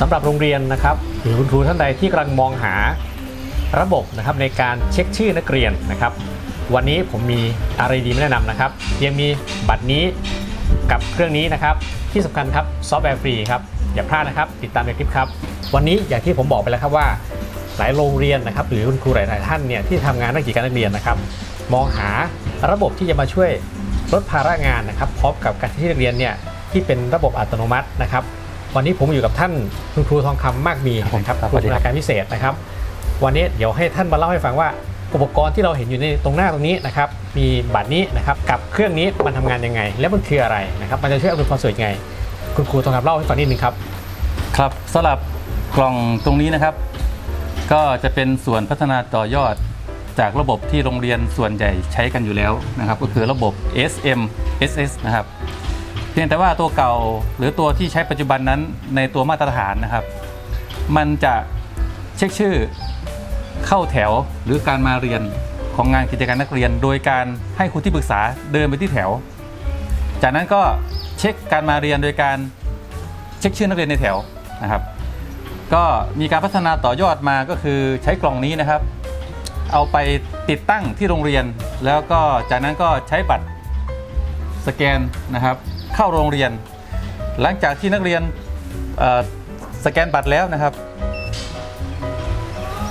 สำหรับโรงเรียนนะครับหรือคุณครูท่านใดที่กำลังมองหาระบบนะครับในการเช็คชื่อนักเรียนนะครับ วันนี้ผมมีอะไรดีมาแนะนำนะครับยังมีบัตรนี้กับเครื่องนี้นะครับ ที่สำคัญครับซอฟต์แวร์ฟรีครับอย่าพลาดนะครับ ติดตามในคลิปครับ วันนี้อย่างที่ผมบอกไปแล้วครับว่า หลายโรงเรียนนะครับ หรือคุณครูหลาย ๆ ท่านเนี่ยที่ทำงานด้านกิจการนักเรียนนะครับ มองหาระบบที่จะมาช่วยลดภาระงานนะครับพร้อมกับการที่นักเรียนเนี่ยที่เป็นระบบอัตโนมัตินะครับ วันนี้ผมอยู่กับท่านคุณครูทองคำมากมีนะครับครับครูสวัสดีชำครับนาญการพิเศษนะครับ วันนี้เดี๋ยวให้ท่านมาเล่าให้ฟังว่าอุปกรณ์ที่เราเห็นอยู่ในตรงหน้าตรงนี้นะครับ มีบัตรนี้นะครับกับเครื่องนี้มันทำงานยังไง และมันคืออะไรนะครับ มันจะช่วยอำนวยความสะดวกยังไง คุณครูทองคำเล่าให้ฟังนิดนึงครับ ครับสำหรับกล่องตรงนี้นะครับ ก็จะเป็นส่วนพัฒนาต่อยอดจากระบบที่โรงเรียนส่วนใหญ่ใช้กันอยู่แล้วนะครับ ก็คือระบบ SM SS นะครับเพียงแต่ว่าตัวเก่าหรือตัวที่ใช้ปัจจุบันนั้นในตัวมาตรฐานนะครับ มันจะเช็คชื่อเข้าแถวหรือการมาเรียนของงานกิจการนักเรียน โดยการให้ครูที่ปรึกษาเดินไปที่แถว จากนั้นก็เช็คการมาเรียนโดยการเช็คชื่อนักเรียนในแถวนะครับ ก็มีการพัฒนาต่อยอดมาก็คือใช้กล่องนี้นะครับ เอาไปติดตั้งที่โรงเรียน แล้วก็จากนั้นก็ใช้บัตรสแกนนะครับ เข้าโรงเรียน หลังจากที่นักเรียนสแกนบัตรแล้วนะครับ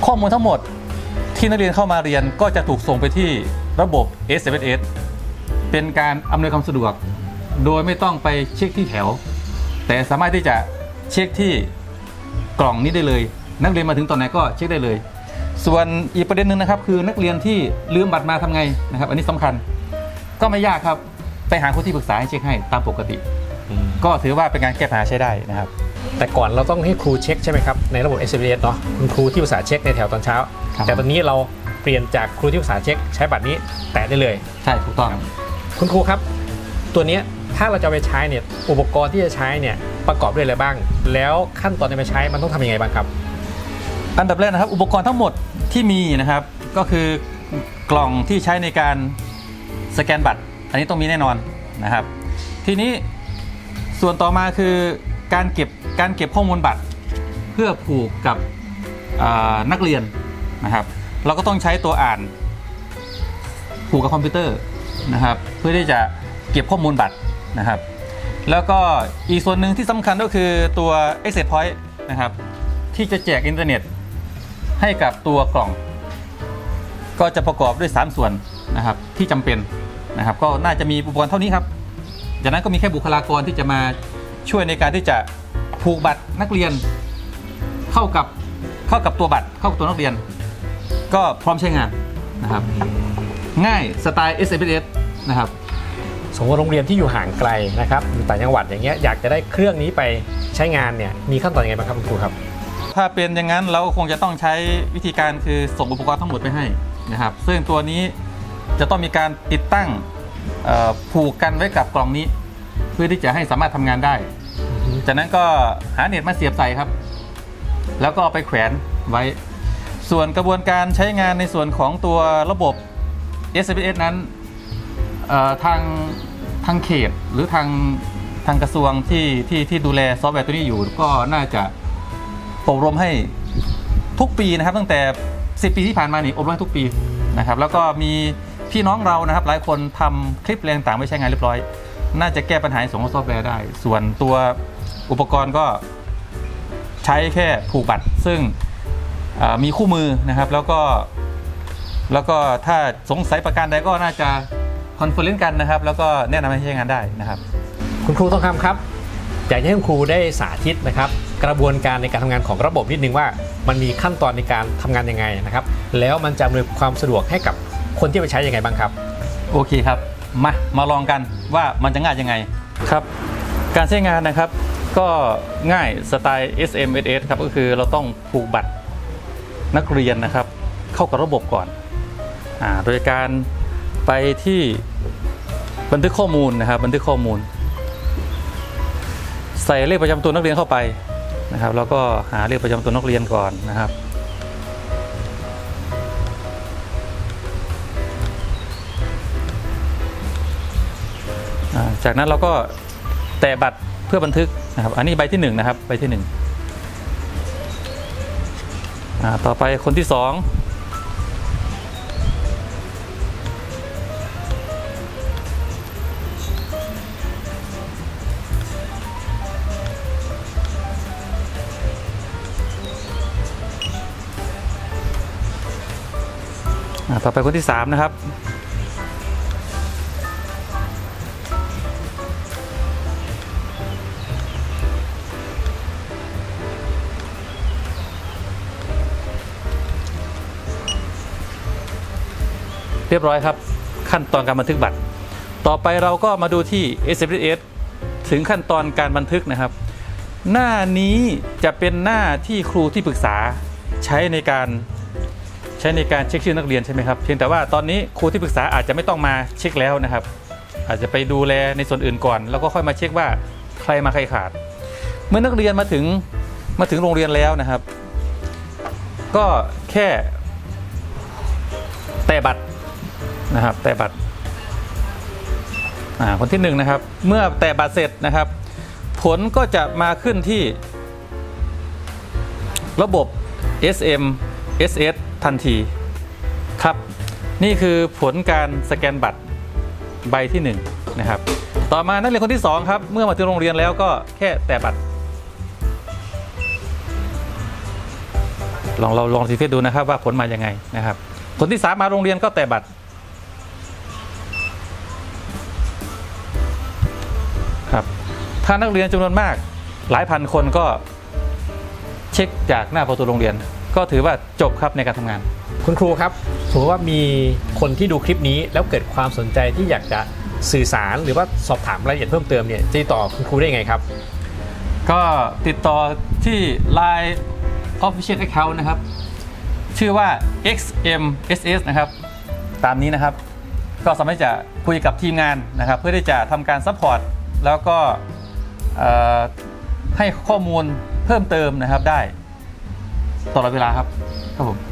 ข้อมูลทั้งหมดที่นักเรียนเข้ามาเรียนก็จะถูกส่งไปที่ระบบ s 7 s เป็นการอำนวยความสะดวก โดยไม่ต้องไปเช็คที่แถว แต่สามารถที่จะเช็คที่กล่องนี้ได้เลย นักเรียนมาถึงตอนไหนก็เช็คได้เลย ส่วนอีกประเด็นหนึ่งนะครับ คือนักเรียนที่ลืมบัตรมาทำไงนะครับ อันนี้สำคัญก็ไม่ยากครับ ไปหาคนที่ปรึกษาให้เช็คให้ตามปกติ ก็ถือว่าเป็นการแก้ปัญหาใช้ได้นะครับ แต่ก่อนเราต้องให้ครูเช็คใช่ไหมครับ ในระบบ s อ s เนาะคุณครูที่ปรึกษาเช็คในแถวตอนเช้า ครับ แต่ตอนนี้เราเปลี่ยนจากครูที่ปรึกษาเช็คใช้บัตรนี้แตะได้เลย ใช่ถูกต้องคุณครูครับ ตัวเนี้ยถ้าเราจะเอาไปใช้เนี่ยอุปกรณ์ที่จะใช้เนี่ยประกอบด้วยอะไรบ้าง แล้วขั้นตอนในการใช้มันต้องทำยังไงบ้างครับ อันดับแรกนะครับอุปกรณ์ทั้งหมดที่มีนะครับ ก็คือกล่องที่ใช้ในการสแกนบัตร อันนี้ต้องมีแน่นอนนะครับ ทีนี้ส่วนต่อมาคือการเก็บการเก็บข้อมูลบัตร เพื่อผูกกับนักเรียนนะครับ เราก็ต้องใช้ตัวอ่านผูกกับคอมพิวเตอร์นะครับ เพื่อที่จะเก็บข้อมูลบัตรนะครับ แล้วก็อีกส่วนหนึ่งที่สำคัญก็คือตัว Access Point นะครับ ที่จะแจกอินเทอร์เน็ตให้กับตัวกล่อง ก็จะประกอบด้วย 3 ส่วนนะครับที่จำเป็น นะครับก็น่าจะมีอุปกรณ์เท่านี้ครับ จากนั้นก็มีแค่บุคลากรที่จะมาช่วยในการที่จะผูกบัตรนักเรียน เข้ากับเข้ากับตัวบัตรเข้ากับตัวนักเรียน ก็พร้อมใช้งานนะครับ ง่ายสไตล์ s m s นะครับสมมติว่าโรงเรียนที่อยู่ห่างไกลนะครับอยู่ต่างจังหวัดอย่างเงี้ยอยากจะได้เครื่องนี้ไปใช้งานเนี่ยมีขั้นตอนยังไงบ้างครับคุณครูครับ ถ้าเป็นอย่างนั้นเราก็คงจะต้องใช้วิธีการคือส่งอุปกรณ์ทั้งหมดไปให้นะครับ ซึ่งตัวนี้ จะต้องมีการติดตั้งผูกกันไว้กับกล่องนี้ เพื่อที่จะให้สามารถทำงานได้ จากนั้นก็หาเน็ตมาเสียบใส่ครับ แล้วก็เอาไปแขวนไว้ ส่วนกระบวนการใช้งานในส่วนของตัวระบบ s b s นั้นทางทางเขตหรือทางทางกระทรวงที่ที่ที่ดูแลซอฟต์แวร์ตัวนี้อยู่ ก็น่าจะอบรมให้ทุกปีนะครับ ตั้งแต่ 10 ปีที่ผ่านมานี่อบรมให้ทุกปีนะครับ แล้วก็มี พี่น้องเรานะครับหลายคนทำคลิปแรงต่างๆไว้ใช้งานเรียบร้อย น่าจะแก้ปัญหาในส่วนของซอฟต์แวร์ได้ ส่วนตัวอุปกรณ์ก็ใช้แค่ผูกบัตร ซึ่งมีคู่มือนะครับ แล้วก็ แล้วก็ถ้าสงสัยประการใดก็น่าจะคอนเฟอเรนซ์กันนะครับ แล้วก็แนะนำให้ใช้งานได้นะครับ คุณครูต้องคำครับอยากให้คุณครูได้สาธิตนะครับ กระบวนการในการทำงานของระบบนิดนึงว่า มันมีขั้นตอนในการทำงานยังไงนะครับ แล้วมันจะอำนวยความสะดวกให้กับ คนที่ไปใช้ยังไงบ้างครับโอเคครับมามาลองกันว่ามันจะง่ายยังไงครับ การใช้งานนะครับก็ง่ายสไตล์ SMSS ครับก็คือเราต้องผูกบัตรนักเรียนนะครับ เข้ากับระบบก่อนอาโดยการไปที่บันทึกข้อมูลนะครับบันทึกข้อมูล ใส่เลขประจำตัวนักเรียนเข้าไปนะครับแล้วก็หาเลขประจำตัวนักเรียนก่อนนะครับ จากนั้นเราก็แตะบัตรเพื่อบันทึกนะครับ อันนี้ใบที่1นะครับใบที่อ่าต่อไปคนที่สองต่อไปคนที่สามนะครับ เรียบร้อยครับ ขั้นตอนการบันทึกบัตร ต่อไปเราก็มาดูที่ s f s ถึงขั้นตอนการบันทึกนะครับ หน้านี้จะเป็นหน้าที่ครูที่ปรึกษาใช้ในการใช้ในการเช็คชื่อนักเรียนใช่ไหมครับเพียงแต่ว่าตอนนี้ครูที่ปรึกษาอาจจะไม่ต้องมาเช็คแล้วนะครับ อาจจะไปดูแลในส่วนอื่นก่อน แล้วก็ค่อยมาเช็คว่าใครมาใครขาด เมื่อนักเรียนมาถึงมาถึงโรงเรียนแล้วนะครับ ก็แค่ แตะบัตร นะครับ แตะบัตรอ่าคนที่หนึ่งนะครับ เมื่อแตะบัตรเสร็จนะครับ ผลก็จะมาขึ้นที่ ระบบ SM SS ทันทีครับ นี่คือผลการสแกนบัตรใบที่1นะครับ ต่อมานักเรียนคนที่ 2 ครับ เมื่อมาถึงโรงเรียนแล้วก็แค่แตะบัตร ลองเราลองทีเฟซดูนะครับว่าผลมายังไงนะครับ คนที่ 3 มาโรงเรียนก็แตะบัตร ครับถ้านักเรียนจำนวนมากหลายพันคนก็เช็คจากหน้าประตูโรงเรียน ก็ถือว่าจบครับในการทำงาน คุณครูครับสมมติว่ามีคนที่ดูคลิปนี้ แล้วเกิดความสนใจที่อยากจะสื่อสารหรือว่าสอบถามรายละเอียดเพิ่มเติมเนี่ยจะติดต่อคุณครูได้ยังไงครับ ก็ติดต่อที่ Line Official Account นะครับ ชื่อว่า XMSS นะครับ ตามนี้นะครับ ก็สามารถจะคุยกับทีมงานนะครับ เพื่อที่จะทำการซัพพอร์ต แล้วก็ให้ข้อมูลเพิ่มเติมนะครับได้ตลอดเวลาครับครับผม